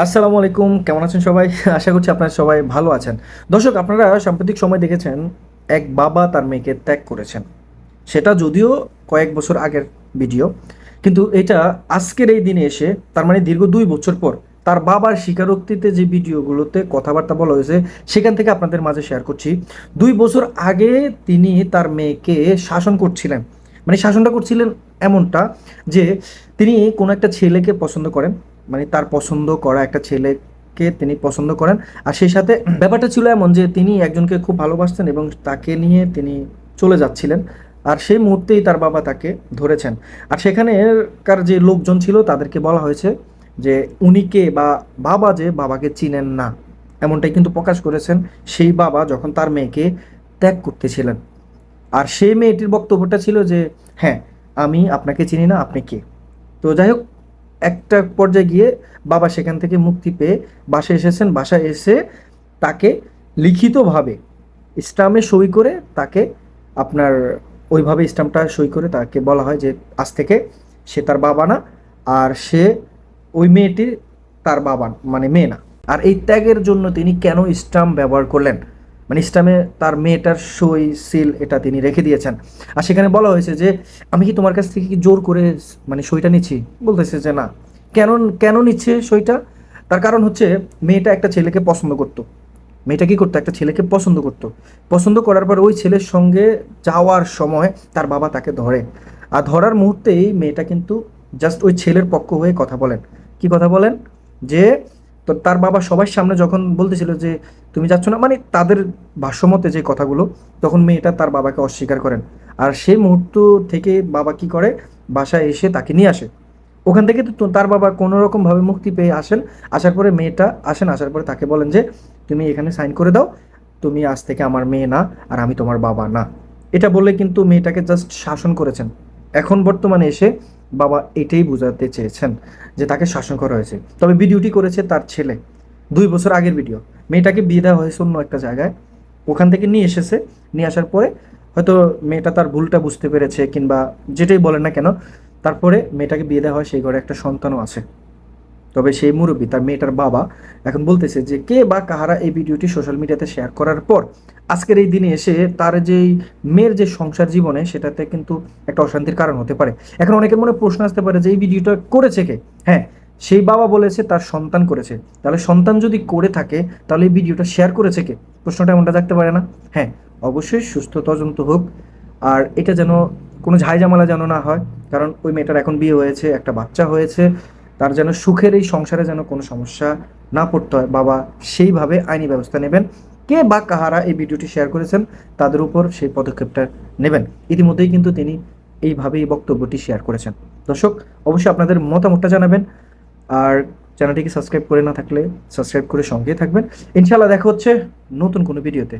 আসসালামু আলাইকুম, কেমন আছেন সবাই? আশা করছি আপনারা সবাই ভালো আছেন। দর্শক, আপনারা সাম্প্রতিক সময় দেখেছেন, এক বাবা তার মেয়েকে ত্যাগ করেছেন। সেটা যদিও কয়েক বছর আগের ভিডিও, কিন্তু এটা আজকের এই দিনে এসে, তার মানে দীর্ঘ দুই বছর পর, তার বাবার স্বীকারোক্তিতে যে ভিডিওগুলোতে কথাবার্তা বলা হয়েছে, সেখান থেকে আপনাদের মাঝে শেয়ার করছি। দুই বছর আগে তিনি তার মেয়েকে শাসন করছিলেন। মানে শাসনটা করছিলেন এমনটা যে, তিনি কোনো একটা ছেলেকে পছন্দ করেন মানে তার পছন্দ করা একটা ছেলেকে তিনি পছন্দ করেন। আর সেই সাথে ব্যাপারটা ছিল এমন যে তিনি একজনকে খুব ভালোবাসতেন এবং তাকে নিয়ে তিনি চলে যাচ্ছিলেন। আর সেই মুহূর্তেই তার বাবা তাকে ধরেছেন। আর সেখানেকার যে লোকজন ছিল তাদেরকে বলা হয়েছে যে উনি কে বা বাবা যে বাবাকে চিনেন না, এমনটাই কিন্তু প্রকাশ করেছেন সেই বাবা যখন তার মেয়েকে ত্যাগ করতেছিলেন। আর সেই মেয়েটির বক্তব্যটা ছিল যে হ্যাঁ আমি আপনাকে চিনি না, আপনি কে? তো যাই হোক একটা পর্যায়ে গিয়ে বাবা সেখান থেকে মুক্তি পেয়ে বাসায় এসেছেন। বাসায় এসে তাকে লিখিতভাবে স্টামে সই করে তাকে আপনার ওইভাবে স্টাম্পটা সই করে তাকে বলা হয় যে আজ থেকে সে তার বাবা না, আর সে ওই মেয়েটি তার বাবা মানে মেয়ে না। আর এই ত্যাগের জন্য তিনি কেন স্টাম্প ব্যবহার করলেন? মানে স্টামে তার মেয়েটার সই, সিল এটা তিনি রেখে দিয়েছেন। আর সেখানে বলা হয়েছে যে, আমি কি তোমার কাছ থেকে কি জোর করে মানে সইটা নিচ্ছি? বলতেছে যে, না। কেন কেন নিচ্ছে সইটা? তার কারণ হচ্ছে, মেয়েটা একটা ছেলেকে পছন্দ করতো। মেয়েটা কি করতো? একটা ছেলেকে পছন্দ করতো। পছন্দ করার পর ওই ছেলের সঙ্গে যাওয়ার সময় তার বাবা তাকে ধরে। আর ধরার মুহূর্তেই মেয়েটা কিন্তু জাস্ট ওই ছেলের পক্ষ হয়ে কথা বলেন। কি কথা বলেন? যে তো তার বাবা সবার সামনে যখন বলতেছিল যে তুমি যাচ্ছ না মানে তাদের ভাষ্যমতে যে কথাগুলো, তখন মেয়েটা তার বাবাকে অস্বীকার করেন। আর সেই মুহূর্ত থেকে বাবা কি করে? বাসায় এসে তাকে নিয়ে আসে। ওখান থেকে তো তার বাবা কোনো রকমভাবে মুক্তি পেয়ে আসেন। আসার পরে মেয়েটা আসেন, আসার পরে তাকে বলেন যে, তুমি এখানে সাইন করে দাও, তুমি আজ থেকে আমার মেয়ে না, আর আমি তোমার বাবা না। এটা বলে কিন্তু মেয়েটাকে জাস্ট শাসন করেছেন। এখন বর্তমানে এসে বাবা এটাই বোঝাতে চেয়েছেন যে তাকে শাসন করা হয়েছে। তবে ভিডিওটি করেছে তার ছেলে। দুই বছর আগের ভিডিও। মেয়েটাকে বিয়ে দেওয়া হয়েছে অন্য একটা জায়গায়। ওখান থেকে নিয়ে এসেছে। নিয়ে আসার পরে হয়তো মেয়েটা তার ভুলটা বুঝতে পেরেছে কিংবা যেটাই বলেন না কেন, তারপরে মেয়েটাকে বিয়ে দেওয়া হয়, সেই ঘরে একটা সন্তানও আছে। তবে সেই মুরব্বী তার মেয়েটার বাবা এখন বলতেছে যে কে বা কাহারা এই ভিডিওটি সোশ্যাল মিডিয়াতে শেয়ার করার পর? আজকের এই দিনে এসে তার যেই মেয়ের যে সংসার জীবনে সেটাতে কিন্তু একটা অশান্তির কারণ হতে পারে। এখন অনেকের মনে প্রশ্ন আসতে পারে যে এই ভিডিওটা করেছে কে? হ্যাঁ সেই বাবা বলেছে তার সন্তান করেছে। তাহলে সন্তান যদি করে থাকে, তাহলে এই ভিডিওটা শেয়ার করেছে কে? প্রশ্নটা এমনটা থাকতে পারে না। হ্যাঁ অবশ্যই সুস্থ, তদন্ত হোক। আর এটা যেন কোনো ঝাইঝামেলা যেন না হয়, কারণ ওই মেয়েটার এখন বিয়ে হয়েছে, একটা বাচ্চা হয়েছে। তার যেন সুখের এই সংসারে যেন কোনো সমস্যা না পড়তে হয়। বাবা সেইভাবে আইনি ব্যবস্থা নেবেন। কে বা কাহারা এই ভিডিওটি শেয়ার করেছেন তাদের উপর সেই পদক্ষেপটা নেবেন। ইতিমধ্যেই কিন্তু তিনি এইভাবে এই বক্তব্যটি শেয়ার করেছেন। দর্শক, অবশ্যই আপনাদের মতামতটা জানাবেন। আর চ্যানেলটিকে সাবস্ক্রাইব করে না থাকলে সাবস্ক্রাইব করে সঙ্গে থাকবেন। ইনশাআল্লাহ দেখা হচ্ছে নতুন কোনো ভিডিওতে।